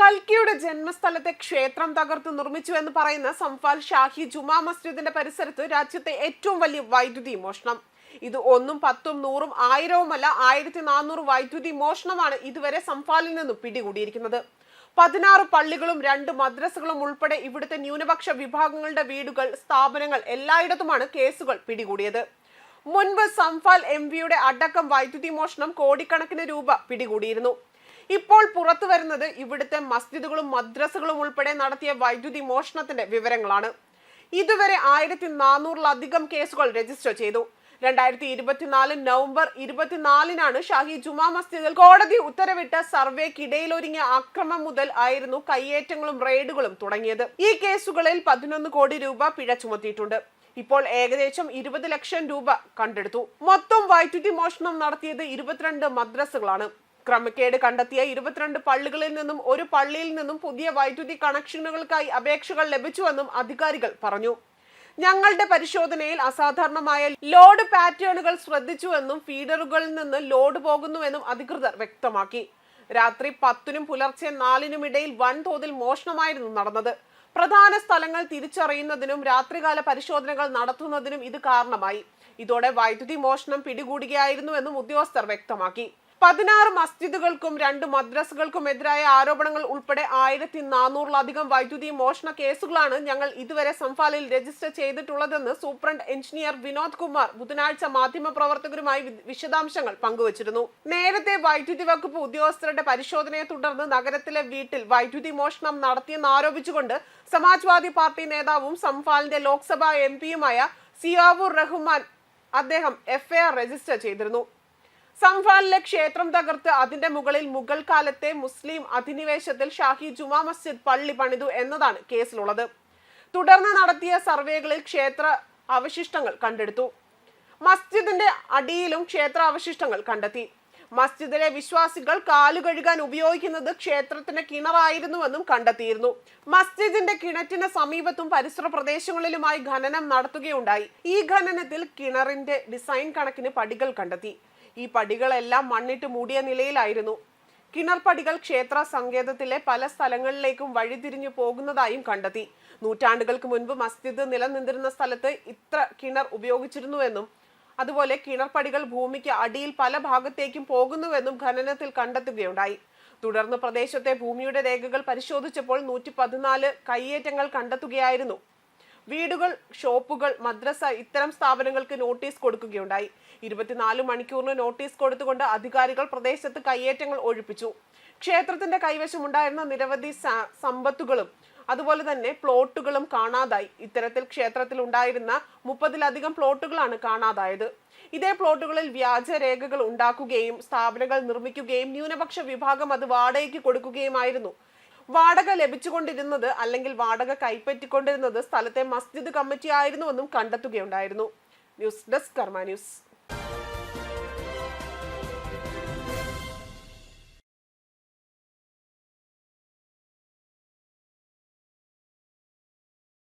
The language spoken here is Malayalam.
കൽക്കിയുടെ ജന്മസ്ഥലത്തെ ക്ഷേത്രം തകർത്ത് നിർമ്മിച്ചു എന്ന് പറയുന്ന സംഫാൽ ഷാഹി ജുമാ മസ്ജിദിന്റെ പരിസരത്ത് രാജ്യത്തെ ഏറ്റവും വലിയ വൈദ്യുതി മോഷണം. ഇത് ഒന്നും പത്തും നൂറും ആയിരവുമല്ല ആയിരത്തി നാനൂറ് വൈദ്യുതി മോഷണമാണ് ഇതുവരെ സംഫാലിൽ നിന്നും പിടികൂടിയിരിക്കുന്നത്. പതിനാറ് പള്ളികളും രണ്ട് മദ്രസകളും ഉൾപ്പെടെ ഇവിടുത്തെ ന്യൂനപക്ഷ വിഭാഗങ്ങളുടെ വീടുകൾ സ്ഥാപനങ്ങൾ എല്ലായിടത്തുമാണ് കേസുകൾ പിടികൂടിയത്. മുൻപ് സംഫാൽ എം വിയുടെ അടക്കം വൈദ്യുതി മോഷണം കോടിക്കണക്കിന് രൂപ പിടികൂടിയിരുന്നു. ഇപ്പോൾ പുറത്തു വരുന്നത് ഇവിടുത്തെ മസ്ജിദുകളും മദ്രസകളും ഉൾപ്പെടെ നടത്തിയ വൈദ്യുതി മോഷണത്തിന്റെ വിവരങ്ങളാണ്. ഇതുവരെ ആയിരത്തി നാനൂറിലധികം കേസുകൾ രജിസ്റ്റർ ചെയ്തു. രണ്ടായിരത്തി ഇരുപത്തിനാല് നവംബർ ഇരുപത്തിനാലിനാണ് ഷാഹി ജുമാ മസ്ജിദിൽ കോടതി ഉത്തരവിട്ട സർവേക്കിടയിലൊരുങ്ങിയ അക്രമം മുതൽ ആയിരുന്നു കയ്യേറ്റങ്ങളും റെയ്ഡുകളും തുടങ്ങിയത്. ഈ കേസുകളിൽ പതിനൊന്ന് കോടി രൂപ പിഴ ചുമത്തിയിട്ടുണ്ട്. ഇപ്പോൾ ഏകദേശം ഇരുപത് ലക്ഷം രൂപ കണ്ടെടുത്തു. മൊത്തം വൈദ്യുതി മോഷണം നടത്തിയത് ഇരുപത്തിരണ്ട് മദ്രസകളാണ്. ക്രമക്കേട് കണ്ടെത്തിയ ഇരുപത്തിരണ്ട് പള്ളികളിൽ നിന്നും ഒരു പള്ളിയിൽ നിന്നും പുതിയ വൈദ്യുതി കണക്ഷനുകൾക്കായി അപേക്ഷകൾ ലഭിച്ചുവെന്നും അധികാരികൾ പറഞ്ഞു. ഞങ്ങളുടെ പരിശോധനയിൽ അസാധാരണമായ ലോഡ് പാറ്റേണുകൾ ശ്രദ്ധിച്ചുവെന്നും ഫീഡറുകളിൽ നിന്ന് ലോഡ് പോകുന്നുവെന്നും അധികൃതർ വ്യക്തമാക്കി. രാത്രി പത്തിനും പുലർച്ചെ നാലിനും ഇടയിൽ വൻതോതിൽ മോഷണമായിരുന്നു നടന്നത്. പ്രധാന സ്ഥലങ്ങൾ തിരിച്ചറിയുന്നതിനും രാത്രികാല പരിശോധനകൾ നടത്തുന്നതിനും ഇത് കാരണമായി. ഇതോടെ വൈദ്യുതി മോഷണം പിടികൂടുകയായിരുന്നുവെന്നും ഉദ്യോഗസ്ഥർ വ്യക്തമാക്കി. പതിനാറ് മസ്ജിദുകൾക്കും രണ്ട് മദ്രസകൾക്കും എതിരായ ആരോപണങ്ങൾ ഉൾപ്പെടെ ആയിരത്തി നാനൂറിലധികം വൈദ്യുതി മോഷണ കേസുകളാണ് ഞങ്ങൾ ഇതുവരെ സംഫാലിൽ രജിസ്റ്റർ ചെയ്തിട്ടുള്ളതെന്ന് സൂപ്രണ്ട് എഞ്ചിനീയർ വിനോദ് കുമാർ ബുധനാഴ്ച മാധ്യമ പ്രവർത്തകരുമായി വിശദാംശങ്ങൾ പങ്കുവച്ചിരുന്നു. നേരത്തെ വൈദ്യുതി വകുപ്പ് ഉദ്യോഗസ്ഥരുടെ പരിശോധനയെ തുടർന്ന് നഗരത്തിലെ വീട്ടിൽ വൈദ്യുതി മോഷണം നടത്തിയെന്ന് ആരോപിച്ചുകൊണ്ട് സമാജ്വാദി പാർട്ടി നേതാവും സംഫാലിന്റെ ലോക്സഭാ എം പിയുമായ സിയാവുർ റഹ്മാൻ അദ്ദേഹം എഫ്ഐആർ രജിസ്റ്റർ ചെയ്തിരുന്നു. സംഫാലിലെ ക്ഷേത്രം തകർത്ത് അതിന്റെ മുകളിൽ മുഗൾ കാലത്തെ മുസ്ലിം അധിനിവേശത്തിൽ ഷാഹി ജുമാ മസ്ജിദ് പള്ളി പണിതു എന്നതാണ് കേസിലുള്ളത്. തുടർന്ന് നടത്തിയ സർവേകളിൽ ക്ഷേത്ര അവശിഷ്ടങ്ങൾ കണ്ടെടുത്തു. മസ്ജിദിന്റെ അടിയിലും ക്ഷേത്ര അവശിഷ്ടങ്ങൾ കണ്ടെത്തി. മസ്ജിദിലെ വിശ്വാസികൾ കാലുകഴുകാൻ ഉപയോഗിക്കുന്നത് ക്ഷേത്രത്തിന്റെ കിണറായിരുന്നുവെന്നും കണ്ടെത്തിയിരുന്നു. മസ്ജിദിന്റെ കിണറ്റിന് സമീപത്തും പരിസര പ്രദേശങ്ങളിലുമായി ഖനനം നടത്തുകയുണ്ടായി. ഈ ഖനനത്തിൽ കിണറിന്റെ ഡിസൈൻ കണക്കിന് പടികൾ കണ്ടെത്തി. ഈ പടികളെല്ലാം മണ്ണിട്ട് മൂടിയ നിലയിലായിരുന്നു. കിണർപടികൾ ക്ഷേത്ര സങ്കേതത്തിലെ പല സ്ഥലങ്ങളിലേക്കും വഴിതിരിഞ്ഞു പോകുന്നതായും കണ്ടെത്തി. നൂറ്റാണ്ടുകൾക്ക് മുൻപ് മസ്ജിദ് നിലനിന്നിരുന്ന സ്ഥലത്ത് ഇത്ര കിണർ ഉപയോഗിച്ചിരുന്നുവെന്നും അതുപോലെ കിണർപടികൾ ഭൂമിക്ക് അടിയിൽ പല ഭാഗത്തേക്കും പോകുന്നുവെന്നും ഖനനത്തിൽ കണ്ടെത്തുകയുണ്ടായി. തുടർന്ന് പ്രദേശത്തെ ഭൂമിയുടെ രേഖകൾ പരിശോധിച്ചപ്പോൾ നൂറ്റി പതിനാല് കയ്യേറ്റങ്ങൾ കണ്ടെത്തുകയായിരുന്നു. വീടുകൾ ഷോപ്പുകൾ മദ്രസ ഇത്തരം സ്ഥാപനങ്ങൾക്ക് നോട്ടീസ് കൊടുക്കുകയുണ്ടായി. ഇരുപത്തിനാല് മണിക്കൂറിന് നോട്ടീസ് കൊടുത്തുകൊണ്ട് അധികാരികൾ പ്രദേശത്ത് കയ്യേറ്റങ്ങൾ ഒഴിപ്പിച്ചു. ക്ഷേത്രത്തിന്റെ കൈവശമുണ്ടായിരുന്ന നിരവധി സമ്പത്തുകളും അതുപോലെ തന്നെ പ്ലോട്ടുകളും കാണാതായി. ഇത്തരത്തിൽ ക്ഷേത്രത്തിൽ ഉണ്ടായിരുന്ന മുപ്പതിലധികം പ്ലോട്ടുകളാണ് കാണാതായത്. ഇതേ പ്ലോട്ടുകളിൽ വ്യാജ രേഖകൾ ഉണ്ടാക്കുകയും സ്ഥാപനങ്ങൾ നിർമ്മിക്കുകയും ന്യൂനപക്ഷ വിഭാഗം അത് വാടകയ്ക്ക് കൊടുക്കുകയുമായിരുന്നു. വാടക ലഭിച്ചുകൊണ്ടിരുന്നത് അല്ലെങ്കിൽ വാടക കൈപ്പറ്റിക്കൊണ്ടിരുന്നത് സ്ഥലത്തെ മസ്ജിദ് കമ്മിറ്റി ആയിരുന്നുവെന്നും കണ്ടെത്തുകയുണ്ടായിരുന്നു. News desk Karma news.